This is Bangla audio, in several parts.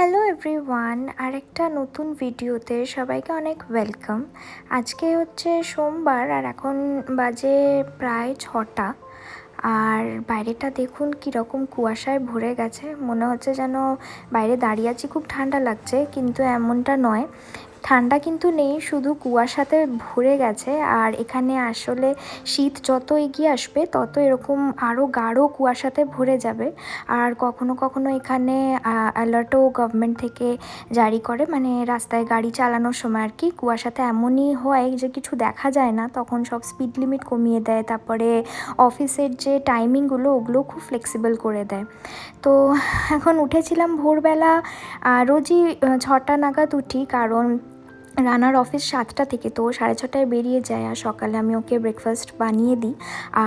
হ্যালো এভরিওয়ান আরেকটা নতুন ভিডিওতে সবাইকে অনেক ওয়েলকাম আজকে হচ্ছে সোমবার আর এখন বাজে প্রায় ছটা। আর বাইরেটা দেখুন কীরকম কুয়াশায় ভরে গেছে। মনে হচ্ছে যেন বাইরে দাঁড়িয়ে আছি, খুব ঠান্ডা লাগছে, কিন্তু এমনটা নয়। ঠান্ডা কিন্তু নেই, শুধু কুয়াশাতে ভরে গেছে। আর এখানে আসলে শীত যত এগিয়ে আসবে, তত এরকম আরও গাঢ় কুয়াশাতে ভরে যাবে। আর কখনো কখনো এখানে অ্যালার্টও গভর্নমেন্ট থেকে জারি করে। মানে রাস্তায় গাড়ি চালানোর সময় আর কি, কুয়াশাতে এমনই হয় যে কিছু দেখা যায় না। তখন সব স্পিড লিমিট কমিয়ে দেয়। তারপরে অফিসের যে টাইমিংগুলো ওগুলো খুব ফ্লেক্সিবল করে দেয়। তো এখন উঠেছিলাম ভোরবেলা রোজই ছটা নাগাদ উঠি। কারণ রানার অফিস সাতটা থেকে, তো সাড়ে ছটায় বেরিয়ে যায় আর সকালে আমি ওকে ব্রেকফাস্ট বানিয়ে দিই।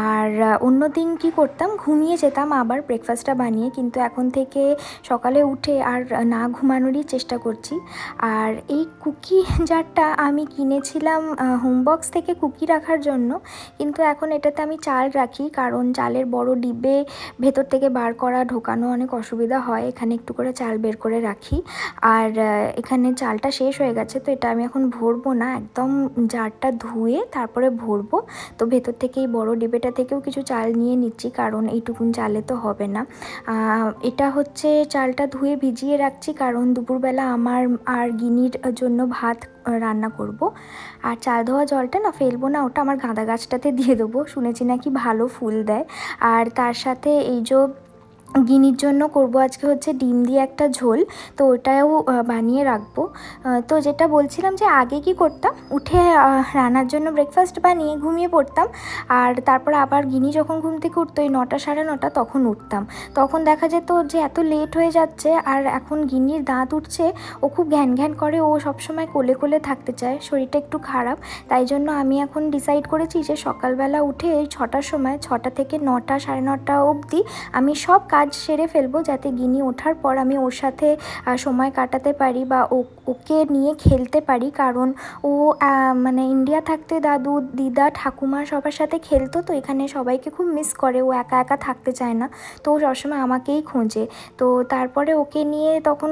আর অন্য দিন কী করতাম? ঘুমিয়ে যেতাম, আবার ব্রেকফাস্টটা বানিয়ে, কিন্তু এখন থেকে সকালে উঠে আর না ঘুমানোরই চেষ্টা করছি। আর এই কুকি জারটা আমি কিনেছিলাম হোমবক্স থেকে কুকি রাখার জন্য, কিন্তু এখন এটাতে আমি চাল রাখি, কারণ চালের বড় ডিবে ভেতর থেকে বার করা, ঢোকানো অনেক অসুবিধা হয়, এখানে একটু করে চাল বের করে রাখি। আর এখানে চালটা শেষ হয়ে গেছে, তো এটা আমি আমি এখন ভরবো না, একদম জারটা ধুয়ে তারপরে ভরবো। তো ভেতর থেকে এই বড়ো ডিবেটা থেকেও কিছু চাল নিয়ে নিচ্ছি, কারণ এইটুকুন চালে তো হবে না। এটা হচ্ছে চালটা ধুয়ে ভিজিয়ে রাখছি, কারণ দুপুরবেলা আমার আর গিনির জন্য ভাত রান্না করব। আর চাল ধোয়া জলটা না ফেলব না, ওটা আমার গাঁদা গাছটাতে দিয়ে দেবো, শুনেছি নাকি ভালো ফুল দেয়। আর তার সাথে এই যে গিনির জন্য করব আজকে হচ্ছে ডিম দিয়ে একটা ঝোল, তো ওটাও বানিয়ে রাখব। তো যেটা বলছিলাম যে আগে কি করতাম? উঠে রান্নার জন্য ব্রেকফাস্ট বানিয়ে ঘুমিয়ে পড়তাম, আর তারপর আবার গিনি যখন ঘুম থেকে উঠতো, এই নটা সাড়ে নটা তখন উঠতাম। তখন দেখা যেত যে এত লেট হয়ে যাচ্ছে, আর এখন গিনির দাঁত উঠছে, ও খুব ঘ্যান ঘ্যান করে, ও সবসময় কোলে কোলে থাকতে চায়, শরীরটা একটু খারাপ। তাই জন্য আমি এখন ডিসাইড করেছি যে সকালবেলা উঠে এই ছটার সময়, ছটা থেকে নটা, সাড়ে নটা অবধি আমি সব কাজ কাজ সেরে ফেলব যাতে গিনি ওঠার পর আমি ওর সাথে সময় কাটাতে পারি বা ওকে নিয়ে খেলতে পারি। কারণ ও মানে ইন্ডিয়া থাকতে দাদু, দিদা, ঠাকুমা সবার সাথে খেলতো তো, এখানে সবাইকে খুব মিস করে। ও একা একা থাকতে চায় না। তো ও সবসময় আমাকেই খোঁজে। তো তারপরে ওকে নিয়ে তখন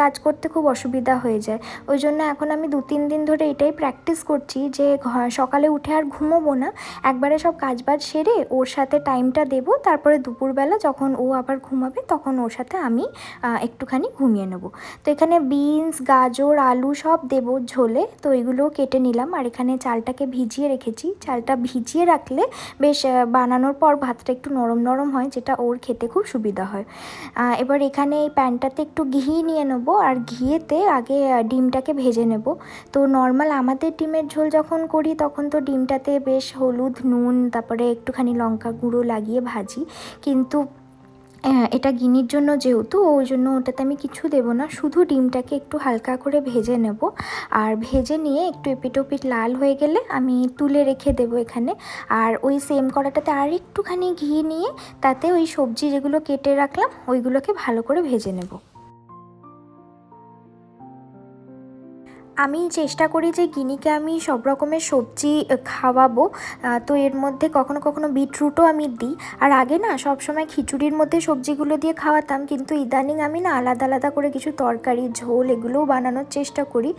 কাজ করতে খুব অসুবিধা হয়ে যায়। ওই জন্য এখন আমি দু তিন দিন ধরে এটাই প্র্যাকটিস করছি যে সকালে উঠে আর ঘুমোবো না। একবারে সব কাজবাজ সেরে ওর সাথে টাইমটা দেবো। তারপরে দুপুরবেলা যখন ও আবার ঘুমাবে, তখন ওর সাথে আমি একটুখানি ঘুমিয়ে নেব। তো এখানে বিনস, গাজর, আলু সব দেবো ঝোলে, তো এগুলো কেটে নিলাম। আর এখানে চালটাকে ভিজিয়ে রেখেছি। চালটা ভিজিয়ে রাখলে বেশ বানানোর পর ভাতটা একটু নরম নরম হয়, যেটা ওর খেতে খুব সুবিধা হয়। এবার এখানে এই প্যানটাতে একটু ঘি নিয়ে নেব। আর ঘিয়েতে আগে ডিমটাকে ভেজে নেব। তো নর্মাল আমাদের ডিমের ঝোল যখন করি, তখন তো ডিমটাতে বেশ হলুদ, নুন, তারপরে একটুখানি লঙ্কা গুঁড়ো লাগিয়ে ভাজি। কিন্তু এটা গিনির জন্য যেহেতু, ওই জন্য ওটাতে আমি কিছু দেব না। শুধু ডিমটাকে একটু হালকা করে ভেজে নেব। আর ভেজে নিয়ে একটু এপিটোপিট লাল হয়ে গেলে আমি তুলে রেখে দেব এখানে। আর ওই সেম কড়াটাতে আর একটুখানি ঘি নিয়ে তাতে ওই সবজি যেগুলো কেটে রাখলাম, ওইগুলোকে ভালো করে ভেজে নেব। আমি চেষ্টা করি যে গিনিকে আমি সব রকমের সবজি খাওয়াবো। তো এর মধ্যে কখনো কখনো বিটরুটও আমি দিই। আর আগে না সব সময় খিচুড়ির মধ্যে সবজিগুলো দিয়ে খাওয়াতাম, কিন্তু ইদানিং আমি না আলাদা আলাদা করে কিছু তরকারি, ঝোল এগুলোও বানানোর চেষ্টা করি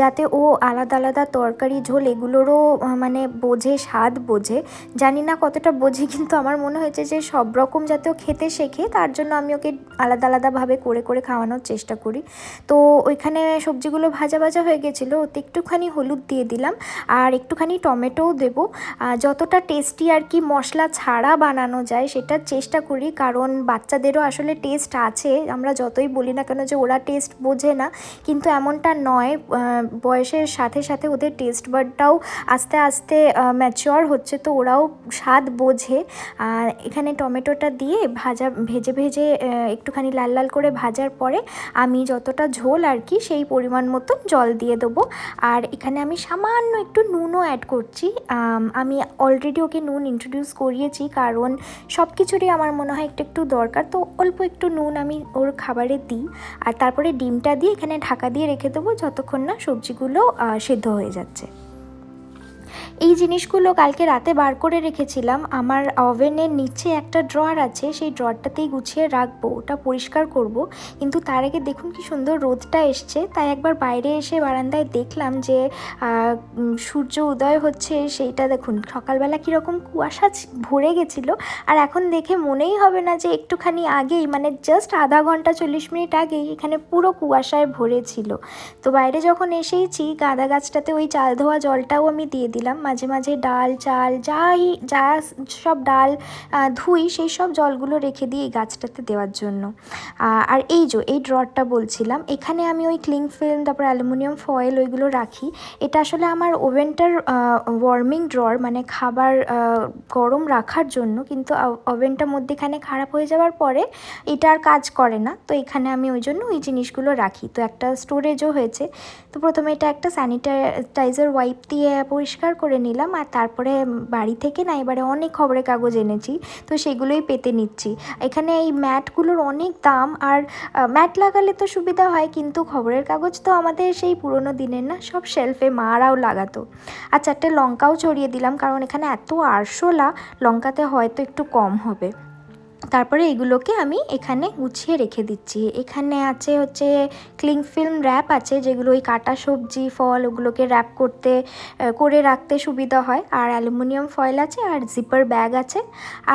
যাতে ও আলাদা আলাদা তরকারি, ঝোল এগুলোরও মানে বোঝে, স্বাদ বোঝে। জানি না কতটা বোঝে, কিন্তু আমার মনে হয়েছে যে সব রকম যাতে ও খেতে শেখে, তার জন্য আমি ওকে আলাদা আলাদাভাবে করে করে খাওয়ানোর চেষ্টা করি। তো ওইখানে সবজিগুলো ভাজা ভাজা হয়ে গেছিল, ওতে একটুখানি হলুদ দিয়ে দিলাম আর একটুখানি টমেটোও দেব। যতটা টেস্টি আর কি মশলা ছাড়া বানানো যায় সেটা চেষ্টা করি, কারণ বাচ্চাদেরও আসলে টেস্ট আছে। আমরা যতই বলি না কেন যে ওরা টেস্ট বোঝে না, কিন্তু এমনটা নয়। বয়সের সাথে সাথে ওদের টেস্ট বার্ডটাও আস্তে আস্তে ম্যাচিওর হচ্ছে, তো ওরাও স্বাদ বোঝে। আর এখানে টমেটোটা দিয়ে ভাজা, ভেজে ভেজে একটুখানি লাল লাল করে ভাজার পরে আমি যতটা ঝোল আর কি সেই পরিমাণ মতো জল দিয়ে দেবো। আর এখানে আমি সামান্য একটু নুনও অ্যাড করছি। আমি অলরেডি ওকে নুন ইন্ট্রোডিউস করিয়েছি কারণ সব কিছুরই আমার মনে হয় একটু একটু দরকার। তো অল্প একটু নুন আমি ওর খাবারে দিই। আর তারপরে ডিমটা দিয়ে এখানে ঢাকা দিয়ে রেখে দেবো যতক্ষণ না সবজিগুলো সেদ্ধ হয়ে যাচ্ছে। এই জিনিসগুলো কালকে রাতে বার করে রেখেছিলাম। আমার ওভেনের নিচে একটা ড্রয়ার আছে, সেই ড্রয়ারটাতেই গুছিয়ে রাখব, ওটা পরিষ্কার করব। কিন্তু তার আগে দেখুন কি সুন্দর রোদটা এসছে, তাই একবার বাইরে এসে বারান্দায় দেখলাম যে সূর্য উদয় হচ্ছে, সেইটা দেখুন। সকালবেলা কীরকম কুয়াশা ভরে গেছিল, আর এখন দেখে মনেই হবে না যে একটুখানি আগেই মানে জাস্ট আধা ঘণ্টা চল্লিশ মিনিট আগেই এখানে পুরো কুয়াশায় ভরে ছিল তো বাইরে যখন এসেইছি, গাঁদা গাছটাতে ওই চাল ধোয়া জলটাও আমি দিয়ে দিলাম মাঝে মাঝে ডাল, চাল, যাই, যা সব ডাল ধুই, সেই সব জলগুলো রেখে দিই এই গাছটাতে দেওয়ার জন্য। আর এই যে, এই ড্রয়ারটা বলছিলাম, এখানে আমি ওই ক্লিং ফিল্ম, তারপর অ্যালুমিনিয়াম ফয়েল ওইগুলো রাখি। এটা আসলে আমার ওভেনটার ওয়ার্মিং ড্রর মানে খাবার গরম রাখার জন্য, কিন্তু ওভেনটা মধ্যেখানে খারাপ হয়ে যাওয়ার পরে এটা আর কাজ করে না। তো এখানে আমি ওই জন্য ওই জিনিসগুলো রাখি। তো একটা স্টোরেজও হয়েছে। তো প্রথমে এটা একটা স্যানিটাইজার ওয়াইপ দিয়ে পরিষ্কার করে নিলাম আর তারপরে বাড়ি থেকে না এবারে অনেক খবরের কাগজ এনেছি, তো সেগুলোই পেতে নিচ্ছি। এখানে এই ম্যাটগুলোর অনেক দাম আর ম্যাট লাগালে তো সুবিধা হয় কিন্তু খবরের কাগজ তো আমাদের সেই পুরনো দিনের না সব শেলফে মারাও লাগাতো। আর চারটে লঙ্কাও ছড়িয়ে দিলাম কারণ এখানে এত আরশোলা, লঙ্কাতে হয়তো একটু কম হবে। তারপরে এগুলোকে আমি এখানে গুছিয়ে রেখে দিচ্ছি। এখানে আছে হচ্ছে ক্লিং ফিল্ম র্যাপ আছে, যেগুলো ওই কাটা সবজি, ফল ওগুলোকে র্যাপ করতে করে রাখতে সুবিধা হয়। আর অ্যালুমিনিয়াম ফয়েল আছে আর জিপার ব্যাগ আছে।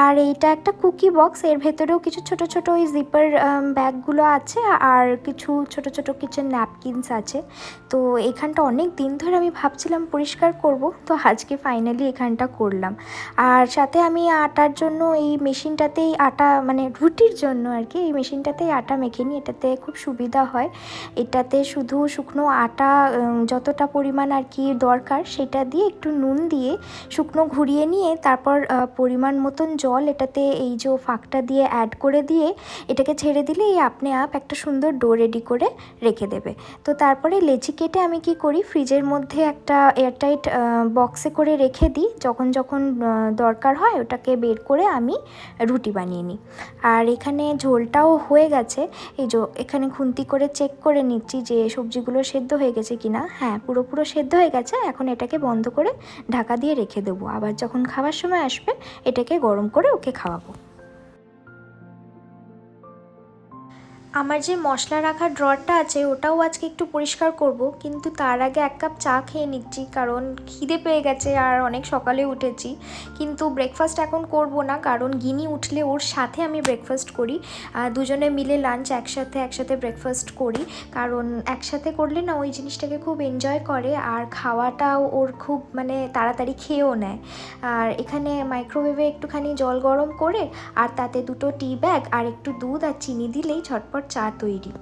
আর এইটা একটা কুকি বক্স এর ভেতরেও কিছু ছোট ছোট ওই জিপার ব্যাগগুলো আছে আর কিছু ছোট ছোট কিচেন ন্যাপকিনস আছে। তো এখানটা অনেক দিন ধরে আমি ভাবছিলাম পরিষ্কার করব, তো আজকে ফাইনালি এখানটা করলাম। আর সাথে আমি আটার জন্য এই মেশিনটাতেই আটা মানে রুটির জন্য আর কি এই মেশিনটাতেই আটা মেখে নিই। এটাতে খুব সুবিধা হয়। এটাতে শুধু শুকনো আটা যতটা পরিমাণ আর কি দরকার সেটা দিয়ে একটু নুন দিয়ে শুকনো ঘুরিয়ে নিয়ে তারপর পরিমাণ মতন জল এটাতে এই যে ফাঁকটা দিয়ে অ্যাড করে দিয়ে এটাকে ছেড়ে দিলে এই আপনি আপ একটা সুন্দর ডো রেডি করে রেখে দেবে। তো তারপরে লেচি কেটে আমি কি করি, ফ্রিজের মধ্যে একটা এয়ারটাইট বক্সে করে রেখে দিই। যখন যখন দরকার হয় ওটাকে বের করে আমি রুটি বানিয়ে নিই আর এখানে ঝোলটাও হয়ে গেছে। এই যে এখানে খুন্তি করে চেক করে নিচ্ছি যে সবজিগুলো সেদ্ধ হয়ে গেছে কি না হ্যাঁ পুরো পুরো সেদ্ধ হয়ে গেছে। এখন এটাকে বন্ধ করে ঢাকা দিয়ে রেখে দেবো। আবার যখন খাওয়ার সময় আসবে, এটাকে গরম করে ওকে খাওয়াবো। আমার যে মশলা রাখার ড্রয়ারটা আছে, ওটাও আজকে একটু পরিষ্কার করব, কিন্তু তার আগে এক কাপ চা খেয়ে নিচ্ছি, কারণ খিদে পেয়ে গেছে আর অনেক সকালে উঠেছি। কিন্তু ব্রেকফাস্ট এখন করব না, কারণ গিনি উঠলে ওর সাথে আমি ব্রেকফাস্ট করি দুজনে মিলে লাঞ্চ একসাথে একসাথে ব্রেকফাস্ট করি, কারণ একসাথে করলে না ওই জিনিসটাকে খুব এনজয় করে, আর খাওয়াটাও ওর খুব মানে তাড়াতাড়ি খেয়েও নেয়। আর এখানে মাইক্রোওয়েভে একটুখানি জল গরম করে, আর তাতে দুটো টি ব্যাগ আর একটু দুধ আর চিনি দিলেই ঝটপট চা তৈরি।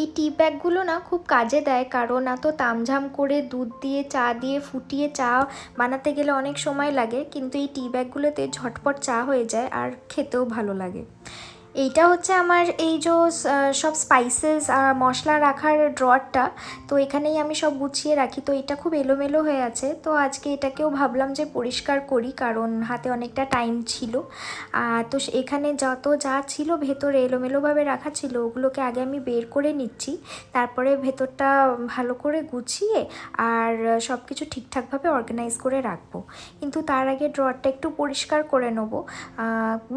এই টি ব্যাগগুলো না খুব কাজে দেয়, কারণ এত তামঝাম করে দুধ দিয়ে, চা দিয়ে ফুটিয়ে চা বানাতে গেলে অনেক সময় লাগে, কিন্তু এই টি ব্যাগগুলোতে ঝটপট চা হয়ে যায় আর খেতেও ভালো লাগে। এইটা হচ্ছে আমার এই যে সব স্পাইসেস আর মশলা রাখার ড্রয়ারটা তো এখানেই আমি সব গুছিয়ে রাখি। তো এটা খুব এলোমেলো হয়ে আছে। তো আজকে এটাকেও ভাবলাম যে পরিষ্কার করি, কারণ হাতে অনেকটা টাইম ছিল। তো এখানে যত যা ছিল ভেতরে এলোমেলোভাবে রাখা ছিল, ওগুলোকে আগে আমি বের করে নিচ্ছি। তারপরে ভেতরটা ভালো করে গুছিয়ে আর সব কিছু ঠিকঠাকভাবে অর্গানাইজ করে রাখব। কিন্তু তার আগে ড্রয়ারটা একটু পরিষ্কার করে নেব।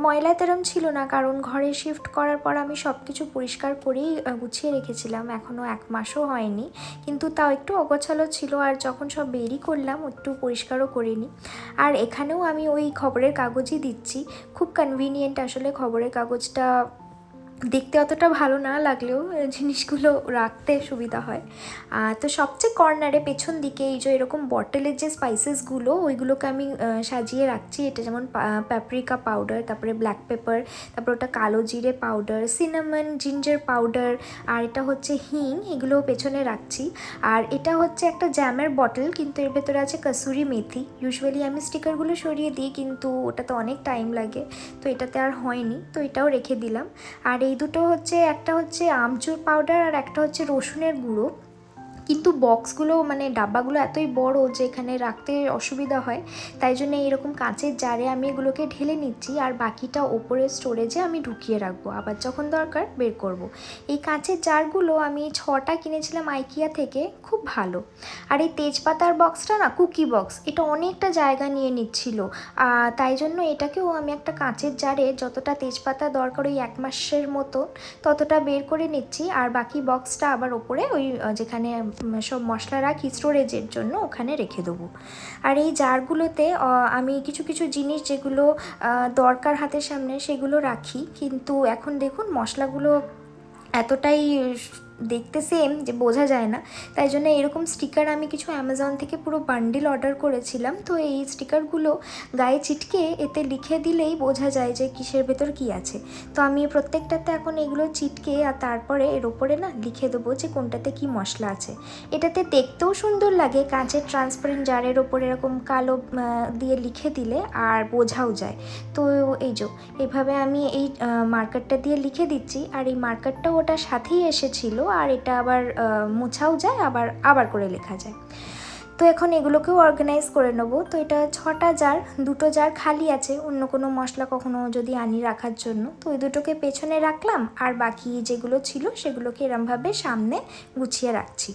ময়লা তেরম ছিল না, কারণ ঘরে শিফট করার পর আমি সব কিছু পরিষ্কার করেই গুছিয়ে রেখেছিলাম। এখনও এক মাসও হয়নি। কিন্তু তাও একটু অগোছালো ছিল আর যখন সব বেরি করলাম, একটু পরিষ্কারও করিনি। আর এখানেও আমি ওই খবরের কাগজই দিচ্ছি। খুব কনভিনিয়েন্ট আসলে খবরের কাগজটা দেখতে অতটা ভালো না লাগলেও জিনিসগুলো রাখতে সুবিধা হয়। তো সবচেয়ে কর্নারে পেছন দিকে এই যে এরকম বটলের যে স্পাইসেসগুলো ওইগুলোকে আমি সাজিয়ে রাখছি। এটা যেমন প্যাপ্রিকা পাউডার তারপরে ব্ল্যাক পেপার তারপর ওটা কালো জিরে পাউডার সিনামন জিঞ্জার পাউডার আর এটা হচ্ছে হিং এগুলো পেছনে রাখছি। আর এটা হচ্ছে একটা জ্যামের বটল কিন্তু এর ভেতরে আছে কসুরি মেথি। ইউজুয়ালি আমি স্টিকারগুলো সরিয়ে দিই, কিন্তু ওটাতে অনেক টাইম লাগে। তো এটাতে আর হয়নি, তো এটাও রেখে দিলাম। আর এই দুটো হচ্ছে একটা হচ্ছে আমচুর পাউডার আর একটা হচ্ছে রসুনের গুঁড়ো। কিন্তু বক্সগুলো মানে ডাব্বাগুলো এতই বড় যে এখানে রাখতে অসুবিধা হয়, তাই জন্য এরকম কাঁচের জারে আমি এগুলোকে ঢেলে নিচ্ছি আর বাকিটা ওপরে স্টোরেজে আমি ঢুকিয়ে রাখব। আবার যখন দরকার বের করব। এই কাঁচের জারগুলো আমি ছটা কিনেছিলাম আইকিয়া থেকে, খুব ভালো। আর এই তেজপাতার বক্সটা না, কুকি বক্স, এটা অনেকটা জায়গা নিয়ে নিচ্ছিল। তাই জন্য এটাকেও আমি একটা কাঁচের জারে যতটা তেজপাতা দরকার ওই এক মাসের মতো ততটা বের করে নিচ্ছি। আর বাকি বক্সটা আবার ওপরে ওই যেখানে সব মশলা রাখি স্টোরেজের জন্য ওখানে রেখে দেবো। আর এই জারগুলোতে আমি কিছু কিছু জিনিস যেগুলো দরকার হাতের সামনে সেগুলো রাখি। কিন্তু এখন দেখুন মশলাগুলো এতটাই দেখতে সেম যে বোঝা যায় না। তাই জন্য এরকম স্টিকার আমি কিছু অ্যামাজন থেকে পুরো বান্ডিল অর্ডার করেছিলাম। তো এই স্টিকারগুলো গায়ে চিটকে এতে লিখে দিলেই বোঝা যায় যে কিসের ভেতর কি আছে। তো আমি প্রত্যেকটাতে এখন এগুলো চিটকে আর তারপরে এর ওপরে না লিখে দেবো যে কোনটাতে কি মশলা আছে। এটাতে দেখতেও সুন্দর লাগে, কাঁচের ট্রান্সপারেন্ট জারের ওপরে এরকম কালো দিয়ে লিখে দিলে আর বোঝাও যায়। তো এই যে, এভাবে আমি এই মার্কারটা দিয়ে লিখে দিচ্ছি। আর এই মার্কারটা ওটার সাথেই এসেছিল আর এটা আবার মোছাও যায়, আবার আবার করে লেখা যায়। তো এখন এগুলোকেও অর্গানাইজ করে নেব। তো এটা ছটা জার দুটো জার খালি আছে, অন্য কোনো মশলা কখনো যদি আনি রাখার জন্য। তো ওই দুটোকে পেছনে রাখলাম, আর বাকি যেগুলো ছিল সেগুলোকে এরমভাবে সামনে গুছিয়ে রাখছি।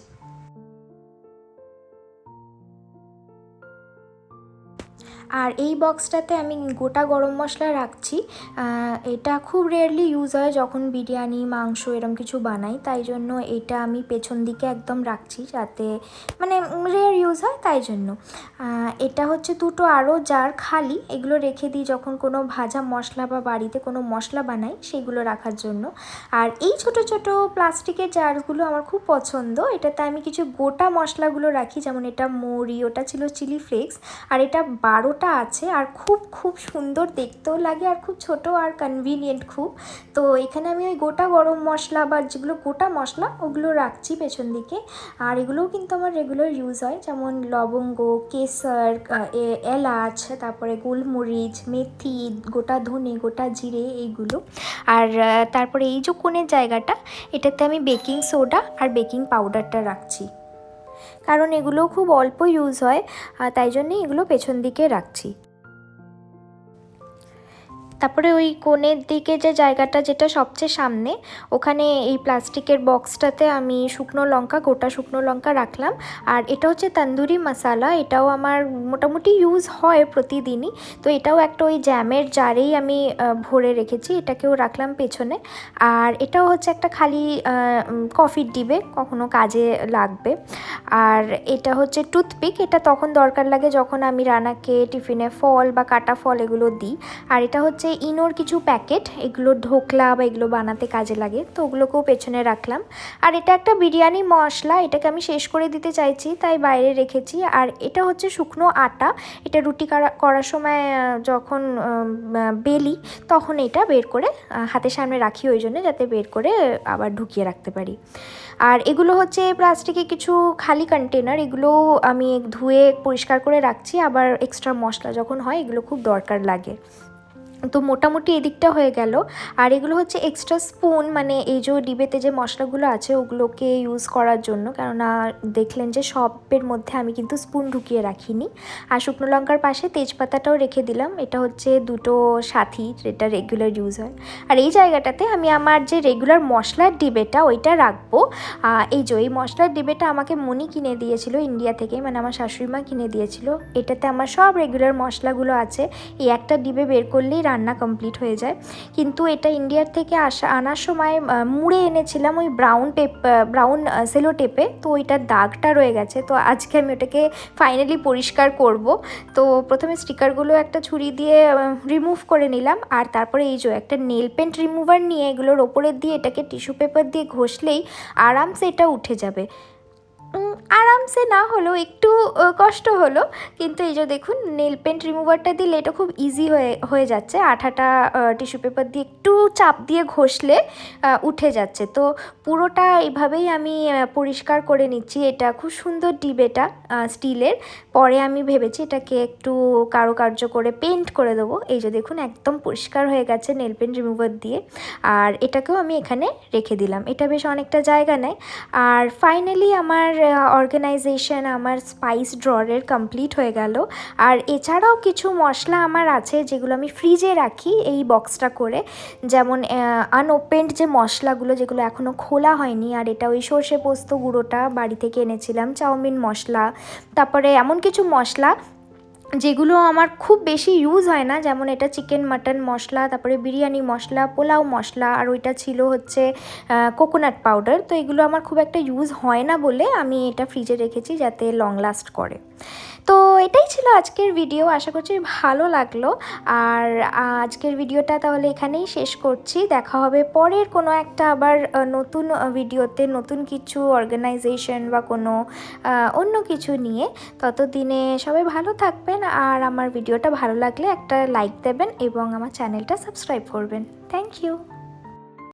আর এই বক্সটাতে আমি গোটা গরম মশলা রাখছি। এটা খুব রেয়ারলি ইউজ হয় যখন বিরিয়ানি, মাংস এরম কিছু বানাই। তাই জন্য এটা আমি পেছন দিকে একদম রাখছি যাতে মানে রেয়ার ইউজ হয় তাই জন্য। এটা হচ্ছে দুটো আরও জার খালি। এগুলো রেখে দিই যখন কোনো ভাজা মশলা বা বাড়িতে কোনো মশলা বানাই সেগুলো রাখার জন্য। আর এই ছোট ছোট প্লাস্টিকের জারগুলো আমার খুব পছন্দ। এটাতে আমি কিছু গোটা মশলাগুলো রাখি যেমন এটা মৌরি, ওটা ছিল চিলি ফ্লেক্স আর এটা বারোটা একটা আছে আর খুব খুব সুন্দর দেখতেও লাগে আর খুব ছোট আর কনভিনিয়েন্ট খুব। তো এখানে আমি ওই গোটা গরম মশলা বা যেগুলো গোটা মশলা, ওগুলো রাখছি পেছন দিকে। আর এগুলোও কিন্তু আমার রেগুলার ইউজ হয়। যেমন লবঙ্গ কেসর এলাচ, তারপরে গোলমরিচ, মেথি, গোটা ধনে, গোটা জিরে এইগুলো। আর তারপরে এই যে কোণের জায়গাটা, এটাতে আমি বেকিং সোডা আর বেকিং পাউডারটা রাখছি। কারণ এগুলো খুব অল্প ইউজ হয় তাই জন্যে এগুলো পেছন দিকে রাখছি। তারপরে ওই কোণের দিকে যে জায়গাটা, যেটা সবচেয়ে সামনে, ওখানে এই প্লাস্টিকের বক্সটাতে আমি শুকনো লঙ্কা, গোটা শুকনো লঙ্কা রাখলাম। আর এটা হচ্ছে তন্দুরি মশালা, এটাও আমার মোটামুটি ইউজ হয় প্রতিদিনই। তো এটাও একটা ওই জ্যামের জারেই আমি ভরে রেখেছি, এটাকেও রাখলাম পেছনে। আর এটাও হচ্ছে একটা খালি কফির ডিবে, কখনো কাজে লাগবে। আর এটা হচ্ছে টুথপিক এটা তখন দরকার লাগে যখন আমি রানাকে টিফিনে ফল বা কাটা ফল এগুলো দিই। আর এটা হচ্ছে ইনোর কিছু প্যাকেট, এগুলো ঢোকলা বা এগুলো বানাতে কাজে লাগে, তো ওগুলোকেও পেছনে রাখলাম। আর এটা একটা বিরিয়ানি মশলা, এটাকে আমি শেষ করে দিতে চাইছি, তাই বাইরে রেখেছি। আর এটা হচ্ছে শুকনো আটা, এটা রুটি করার সময় যখন বেলি, তখন এটা বের করে হাতের সামনে রাখি ওই জন্য, যাতে বের করে আবার ঢুকিয়ে রাখতে পারি। আর এগুলো হচ্ছে প্লাস্টিকে কিছু খালি কন্টেনার এগুলো আমি ধুয়ে পরিষ্কার করে রাখছি। আবার এক্সট্রা মশলা যখন হয়, এগুলো খুব দরকার লাগে। তো মোটামুটি এদিকটা হয়ে গেল। আর এগুলো হচ্ছে এক্সট্রা স্পুন মানে এই যে ডিবেতে যে মশলাগুলো আছে ওগুলোকে ইউজ করার জন্য। কেননা দেখলেন যে সবের মধ্যে আমি কিন্তু স্পুন ঢুকিয়ে রাখিনি। আর শুকনো লঙ্কার পাশে তেজপাতাটাও রেখে দিলাম। এটা হচ্ছে দুটো সাথী যেটা রেগুলার ইউজ হয়। আর এই জায়গাটাতে আমি আমার যে রেগুলার মশলার ডিবেটা ওইটা রাখব। এই যে এই মশলার ডিবেটা আমাকে মনি কিনে দিয়েছিল ইন্ডিয়া থেকে মানে আমার শাশুড়ি মা কিনে দিয়েছিল। এটাতে আমার সব রেগুলার মশলাগুলো আছে। এই একটা ডিবে বের করলেই রান্না কমপ্লিট হয়ে যায়। কিন্তু এটা ইন্ডিয়ার থেকে আসা, আনার সময় মুড়ে এনেছিলাম ওই ব্রাউন টেপ ব্রাউন সেলো টেপে তো ওইটার দাগটা রয়ে গেছে। তো আজকে আমি ওটাকে ফাইনালি পরিষ্কার করব। তো প্রথমে স্টিকারগুলো একটা ছুরি দিয়ে রিমুভ করে নিলাম। আর তারপরে এই যে একটা নেল পেন্ট রিমুভার নিয়ে এগুলোর ওপরে দিয়ে এটাকে টিস্যু পেপার দিয়ে ঘষলেই আরামসে এটা উঠে যাবে। আরামসে না হলেও একটু কষ্ট হলো। কিন্তু এই যে দেখুন নেল পেন্ট রিমুভারটা দিলে এটা খুব ইজি হয়ে হয়ে যাচ্ছে। আঠাটা টিস্যু পেপার দিয়ে একটু চাপ দিয়ে ঘষলে উঠে যাচ্ছে। তো পুরোটা এইভাবেই আমি পরিষ্কার করে নিচ্ছি। এটা খুব সুন্দর ডিব এটা স্টিলের পরে আমি ভেবেছি এটাকে একটু কারুকার্য করে পেন্ট করে দেবো। এই যে দেখুন, একদম পরিষ্কার হয়ে গেছে নেল পেন্ট রিমুভার দিয়ে। আর এটাকেও আমি এখানে রেখে দিলাম। এটা বেশ অনেকটা জায়গা নেয়। আর ফাইনালি আমার অর্গানাইজেশন আমার স্পাইস ড্রয়ারের কমপ্লিট হয়ে গেল। আর এছাড়াও কিছু মশলা আমার আছে যেগুলো আমি ফ্রিজে রাখি এই বক্সটা করে। যেমন আনওপেন্ড যে মশলাগুলো যেগুলো এখনও খোলা হয়নি, আর এটা ওই সর্ষে পোস্ত গুঁড়োটা বাড়ি থেকে এনেছিলাম, চাউমিন মশলা। তারপরে এমন কিছু মশলা যেগুলো আমার খুব বেশি ইউজ হয় না, যেমন এটা চিকেন মাটন মশলা, তারপরে বিরিয়ানি মশলা, পোলাও মশলা, আর ওইটা ছিল হচ্ছে কোকোনাট পাউডার তো এগুলো আমার খুব একটা ইউজ হয় না বলে আমি এটা ফ্রিজে রেখেছি যাতে লং লাস্ট করে। তো এটাই ছিল আজকের ভিডিও আশা করছি ভালো লাগল। আর আজকের ভিডিওটা তাহলে এখানেই শেষ করছি। দেখা হবে পরের কোনো একটা আবার নতুন ভিডিওতে নতুন কিছু অর্গানাইজেশন বা কোনো অন্য কিছু নিয়ে। ততদিনে সবাই ভালো থাকবেন। আর আমার ভিডিওটা ভালো লাগলে একটা লাইক দেবেন এবং আমার চ্যানেলটা সাবস্ক্রাইব করবেন। Thank you